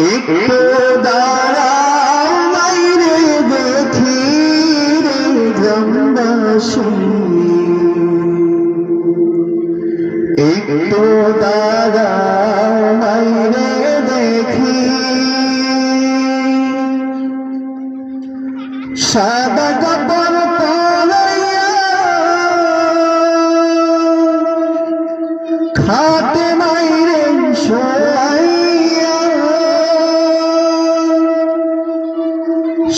একটু দাঁড়াও মাইরে দেখি রে গ্রামবাসী একটু দাঁড়াও মাইরে দেখি সাদা কাপড়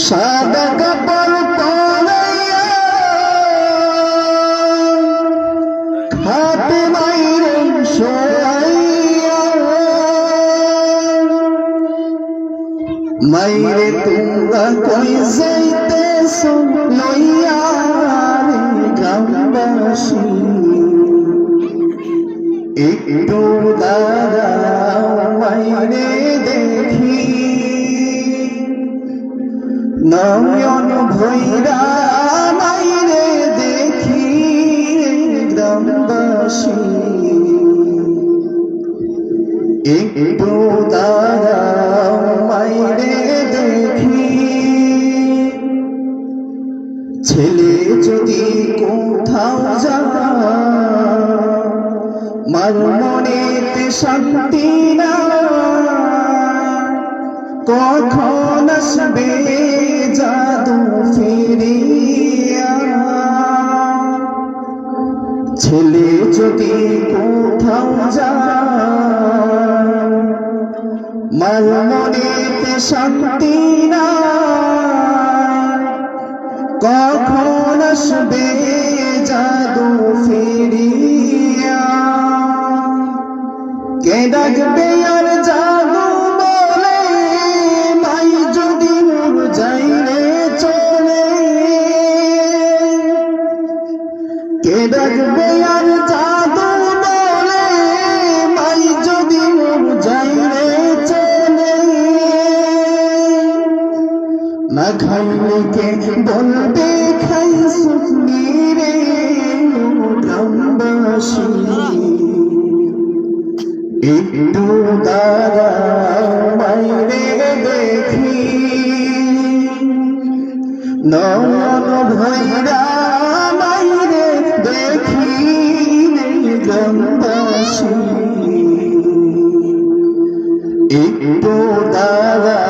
সাদা কাপড় পরাইয়া খাতে মাইরে শোয়াইয়া মাইরে তোমরা কই যাইতেছো লইয়া গ্রামবাসী একটু দাঁড়াও মাইরে নয়ন ভৈরা মাইরে দেখি গ্রামবাসী। একটু দাঁড়াও মাইরে দেখি। ছেলে যদি কোথাও যায়, মার মনেতে শান্তি না। কখন আসবে ছেলে যদি কোথাও যায় মনেতে শান্তি না কখন আসবে জাদু ফিরিয়া? কে ডাকবে আর জাদু কে ডাকবে আর জাদু বলে মাই যদি যাইলে চলে না খাইলে কে বলবে খাই সুখনি রে গ্রামবাসী একটু দাঁড়াও মাইরে দেখি। নয়ন ভৈরা দেখিলে গ্রামবাসী একটু দাঁড়া।